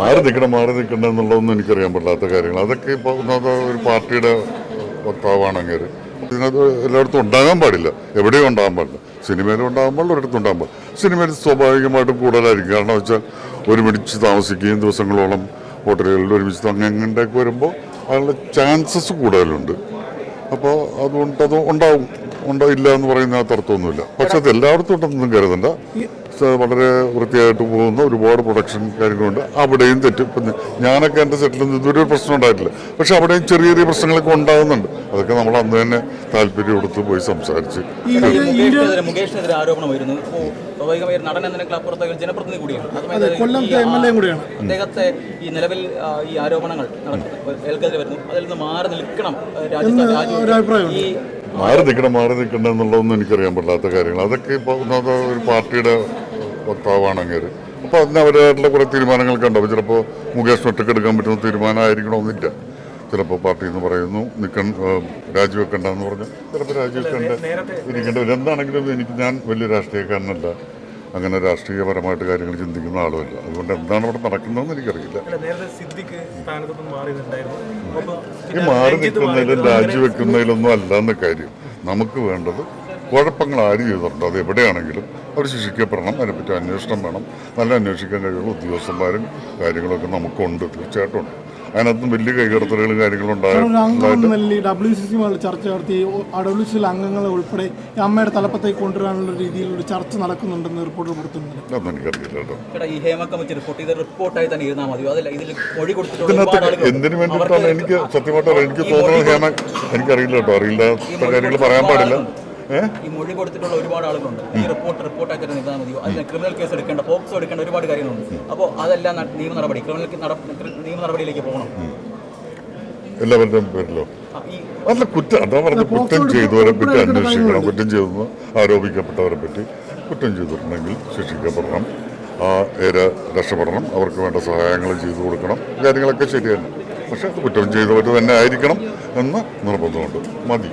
മാറി നിൽക്കണം മാറി നിൽക്കണം എന്നുള്ളതൊന്നും എനിക്കറിയാൻ പറ്റാത്ത കാര്യങ്ങൾ അതൊക്കെ ഇപ്പോൾ ഒരു പാർട്ടിയുടെ വക്താവാണെങ്കിൽ ഇതിനകത്ത് എല്ലായിടത്തും ഉണ്ടാകാൻ പാടില്ല. എവിടെയും ഉണ്ടാകാൻ പാടില്ല. സിനിമയിലും ഉണ്ടാകാൻ പാടില്ല ഒരിടത്തും ഉണ്ടാകാൻ പാടില്ല. സിനിമയിൽ സ്വാഭാവികമായിട്ടും കൂടുതലായിരിക്കും. കാരണം വെച്ചാൽ ഒരുമിച്ച് താമസിക്കുകയും ദിവസങ്ങളോളം ഹോട്ടലുകളിൽ ഒരുമിച്ച് അങ്ങനെയൊക്കെ വരുമ്പോൾ അതിനുള്ള ചാൻസസ് കൂടുതലുണ്ട്. അപ്പോൾ അതുകൊണ്ട് അത് ഉണ്ടാവും. ഉണ്ടാവില്ല എന്ന് പറയുന്ന അർത്ഥമൊന്നുമില്ല. പക്ഷെ അത് എല്ലായിടത്തും ഉണ്ടെന്നൊന്നും കരുതണ്ട. വളരെ വൃത്തിയായിട്ട് പോകുന്ന ഒരുപാട് പ്രൊഡക്ഷൻ കാര്യങ്ങളുണ്ട്. അവിടെയും തെറ്റും. ഇപ്പം ഞാനൊക്കെ എന്റെ സെറ്റിൽ നിന്ന് ഇതുവരെ ഒരു പ്രശ്നം ഉണ്ടായിട്ടില്ല. പക്ഷെ അവിടെയും ചെറിയ ചെറിയ പ്രശ്നങ്ങളൊക്കെ ഉണ്ടാകുന്നുണ്ട് അതൊക്കെ നമ്മൾ അന്ന് തന്നെ താല്പര്യം എടുത്ത് പോയി സംസാരിച്ച്. മുകേഷിനെതിരെ സ്വാഭാവികമായി നടൻ ഒരു ജനപ്രതിനിധി കൂടിയാണ്. കൂടിയാണ്. അദ്ദേഹത്തെ ഈ നിലവിൽ ഈ ആരോപണങ്ങൾ നടക്കുന്നത്. ഏൽക്കെതിരെ വരുന്നു. അതിൽ നിന്ന് മാറി നിൽക്കണം രാജ്യത്ത്. ഈ മാറി നിൽക്കണം മാറി നിൽക്കണം എന്നുള്ളതൊന്നും എനിക്കറിയാൻ പറ്റാത്ത കാര്യങ്ങൾ അതൊക്കെ ഇപ്പോൾ ഒരു പാർട്ടിയുടെ വക്താവാണെങ്കിൽ. അപ്പോൾ അതിന് അവരായിട്ടുള്ള കുറേ തീരുമാനങ്ങളൊക്കെ ഉണ്ടാവും. ചിലപ്പോൾ മുകേഷ് ഒറ്റക്കെടുക്കാൻ പറ്റുന്ന തീരുമാനമായിരിക്കണമെന്നില്ല. ചിലപ്പോൾ പാർട്ടി എന്ന് പറയുന്നു നിൽക്കൺ രാജിവെക്കണ്ടെന്ന് പറഞ്ഞ് ചിലപ്പോൾ രാജിവെക്കണ്ട ഇരിക്കേണ്ട എന്താണെങ്കിലും എനിക്ക് ഞാൻ വലിയ രാഷ്ട്രീയക്കാരനല്ല. അങ്ങനെ രാഷ്ട്രീയപരമായിട്ട് കാര്യങ്ങൾ ചിന്തിക്കുന്ന ആളുമല്ല. അതുകൊണ്ട് എന്താണ് ഇവിടെ നടക്കുന്നതെന്ന് എനിക്കറിയില്ല. അല്ല, ഈ മാറി നിൽക്കുന്നതിലും രാജിവെക്കുന്നതിലൊന്നും അല്ലെന്ന കാര്യം. നമുക്ക് വേണ്ടത് കുഴപ്പങ്ങൾ ആര് ചെയ്തിട്ടുണ്ടോ? അത് എവിടെയാണെങ്കിലും അവർ ശിക്ഷിക്കപ്പെടണം അതിനെപ്പറ്റി അന്വേഷണം വേണം. നല്ല അന്വേഷിക്കാൻ കഴിയുള്ള ഉദ്യോഗസ്ഥന്മാരും കാര്യങ്ങളൊക്കെ നമുക്കുണ്ട്. തീർച്ചയായിട്ടും ഉണ്ട്. അതിനകത്തും വലിയ കൈകടത്തലുകളും കാര്യങ്ങളും ഉണ്ടായിട്ട് എന്ന നിലയിൽ ഡബ്ല്യു സി സിയുമായി ചർച്ച നടത്തി ഡബ്ല്യു സി അംഗങ്ങളെ ഉൾപ്പെടെ അമ്മയുടെ തലപ്പത്തേക്ക് കൊണ്ടുവരാനുള്ള രീതിയിൽ ഒരു ചർച്ച നടക്കുന്നുണ്ടെന്ന് റിപ്പോർട്ട് കൊടുത്തിട്ടുണ്ട് അതൊന്നും എനിക്കറിയില്ല കേട്ടോ. ഇവിടെ ഈ ഹേമ കമ്മിറ്റി റിപ്പോർട്ട് ഇത് റിപ്പോർട്ടായി തന്നെ ഇരുന്നാൽ അതല്ല ഇതിൽ മൊഴി എന്തിനു വേണ്ടിയിട്ടാണ് എനിക്ക് സത്യമായിട്ട് എനിക്ക് തോന്നുന്നത് ഹേമ എനിക്കറിയില്ല കേട്ടോ. അറിയില്ല. കാര്യങ്ങൾ പറയാൻ പാടില്ല. ഈ മൊഴി കൊടുത്തിട്ടുള്ള ഒരുപാട് ആളുകളുണ്ട്. ഈ റിപ്പോർട്ട് റിപ്പോർട്ട് തന്നെ നിൽക്കാൻ മതിയോ? അതിന് ക്രിമിനൽ കേസ് എടുക്കേണ്ട പോക്സോ എടുക്കേണ്ട ഒരുപാട് കാര്യങ്ങളുണ്ട്. അപ്പോൾ അതെല്ലാം നിയമ നടപടി ക്രിമിനൽ നിയമ നടപടിയിലേക്ക് പോകണം. എല്ലാവരുടെയും പേരിലോ? അല്ല കുറ്റം അതാ പറഞ്ഞ കുറ്റം ചെയ്തവരെ പറ്റി അന്വേഷിക്കണം. കുറ്റം ചെയ്തെന്ന് ആരോപിക്കപ്പെട്ടവരെ പറ്റി കുറ്റം ചെയ്തിട്ടുണ്ടെങ്കിൽ ശിക്ഷിക്കപ്പെടണം. ആ ഏര രക്ഷപ്പെടണം. അവർക്ക് വേണ്ട സഹായങ്ങൾ ചെയ്തു കൊടുക്കണം. കാര്യങ്ങളൊക്കെ ശരിയാണ് പക്ഷെ കുറ്റം ചെയ്തവർ തന്നെ ആയിരിക്കണം എന്ന് നിർബന്ധമുണ്ട്. മതി.